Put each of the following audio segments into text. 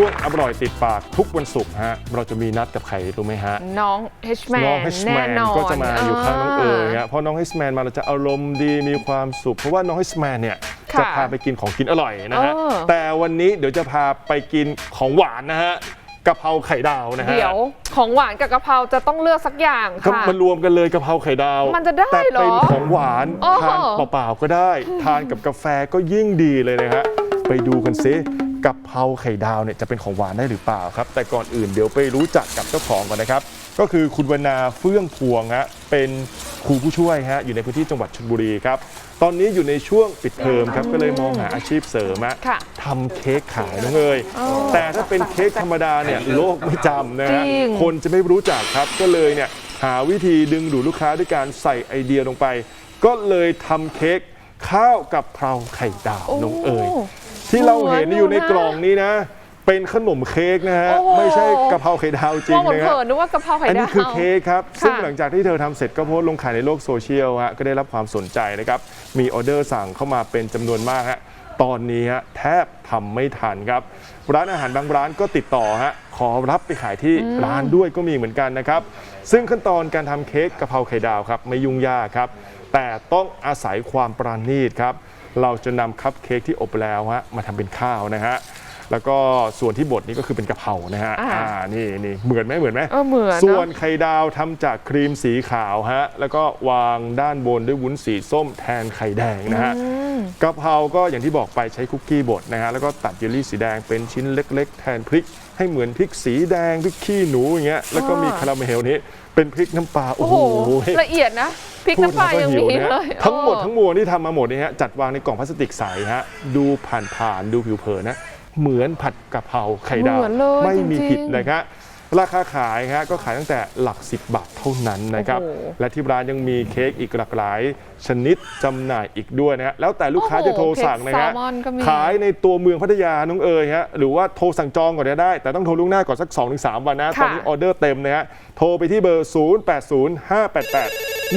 ช่วงอร่อยติดปากทุกวันศุกร์ฮะเราจะมีนัดกับใครรู้ไหมฮะ น้องเฮชแมน้องนเฮชแมแน่นนอนก็จะมาอยู่ข้างน้องเอ๋ยฮะเพราะน้องเฮชแมนมาเราจะอารมณ์ดีมีความสุข เพราะว่าน้องเฮชแมนเนี่ยค่ะจะพาไปกินของกินอร่อยนะฮะเออแต่วันนี้เดี๋ยวจะพาไปกินของหวานนะฮะกะเพราไข่ดาวนะฮะเดี๋ยวของหวานกับกะเพราจะต้องเลือกสักอย่างก็ค่ะมารวมกันเลยกะเพราไข่ดาว มันจะได้แต่เหรอเป็นของหวานโอ้ทานเปล่าๆก็ได้ ทานกับกาแฟก็ยิ่งดีเลยนะฮะไปดูกันซิ กะเพราไข่ดาวเนี่ยจะเป็นของหวานได้หรือเปล่าครับ แต่ก่อนอื่นเดี๋ยวไปรู้จักกับเจ้าของก่อนนะครับ ก็คือคุณวนาเฟื่องพวงฮะเป็นครูผู้ช่วยฮะอยู่ในพื้นที่จังหวัดชลบุรีครับ ตอนนี้อยู่ในช่วงปิดเทอมครับก็เลยมองหาอาชีพเสริมฮะค่ะทำเค้กขายน้องเอ๋ยแต่ถ้าเป็นเค้กธรรมดาเนี่ยโลกไม่จำนะฮะจริง คนจะไม่รู้จักครับก็เลยเนี่ยหาวิธีดึงดูดลูกค้าด้วยการใส่ไอเดียลงไป ก็เลยทำเค้กข้าวกับเพราไข่ดาวน้องเอ๋ย ที่เราเห็นอยู่ในกล่องนี้นะ เป็นขนมเค้กนะฮะ โอ้โห ไม่ใช่กะเพราไข่ดาวจริมองงเหมือนนะฮะ เผินนึกว่ากะเพราไข่อันดานี้วคือเค้กครับ ซึ่งค่ะหลังจากที่เธอทำเสร็จก็โพสต์ลงขายในโลกโซเชียลฮะก็ได้รับความสนใจนะครับ มีออเดอร์สั่งเข้ามาเป็นจำนวนมากฮะตอนนี้ฮะแทบทำไม่ทันครับ ร้านอาหารบางร้านก็ติดต่อฮะขอรับไปขายที่ร้านด้วยก็มีเหมือนกันนะครับ ซึ่งขั้นตอนการทำเค้กกะเพราไข่ดาวครับไม่ยุ่งยากครับ แต่ต้องอาศัยความประณีตครับ เราจะนำคัพเค้กที่อบแล้วฮะมาทำเป็นข้าวนะฮะ แล้วก็ส่วนที่บดนี่ก็คือเป็นกะเพรานะฮะอ่า อ่านี่นี่เหมือนไหมเหมือนไหม เออเหมือนส่วนเนอะไข่ดาวทำจากครีมสีขาวฮะ แล้วก็วางด้านบนด้วยวุ้นสีส้มแทนไข่แดงนะฮะกะเพราก็อย่างที่บอกไปใช้คุกกี้บดนะฮะ แล้วก็ตัดเยลลี่สีแดงเป็นชิ้นเล็ก ๆ แทนพริก ให้เหมือนพริกสีแดงพริกขี้หนูอย่างเงี้ย แล้วก็มีอ่าคาราเมลนี้เป็นพริกน้ำปลาโอ้โอ้โหโหละเอียดนะพริกพูดน้ำปลาแล้วก็ยังหิวมีนะเลฮะยทั้งหมดเออ ทั้งมวลที่ทำมาหมดนี่ฮะจัดวางในกล่องพลาสติกใสฮะดูผ่านๆดูผิวเผินนะ เหมือนผัดกะเพราไข่ดาวเหมือนเลยไม่มีจริงๆ ผิดนะครับราคาขายฮะก็ขายตั้งแต่หลัก 10 บาทเท่านั้นนะครับ โอ้โหและที่ร้านยังมีเค้กอีกหลากหลาย ชนิดจำหน่ายอีกด้วยนะฮะแล้วแต่ลูกค้าโอ้โหจะโทรสั่งนะเค้ฮะกแซลมอนก็มี ขายในตัวเมืองพัทยาน้องเอ๋ยฮะหรือว่าโทรสั่งจองก่อนก็ได้ แต่ต้องโทรล่วงหน้าก่อนสัก 2-3 วันนะค่ะตอนนี้ออเดอร์เต็มนะฮะโทรไปที่เบอร์ 0805881945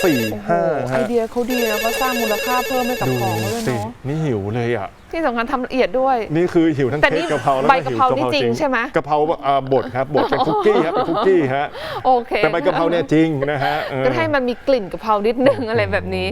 ไอฮะเดียเขาดีนะก็สร้างมูลค่าเพิ่มให้กับดูของเขาด้วยสิเนาะนี่หิวเลยอะ ที่สำคัญทำละเอียดด้วย นี่คือหิวทั้งแต่เค้นี่กกะเพราแล้วใบก็กะหิวเพรากะเพรานี่จริงใช่ไหม กะเพราอ่าบดครับบดเป็นคุกกี้ครับเป็นคุกกี้ฮะโอเคแต่ใบกะเพราเนี่ยจริงนะฮะเออ ก็ให้มันมีกลิ่นกะเพรานิดนึงอะไรแบบนี้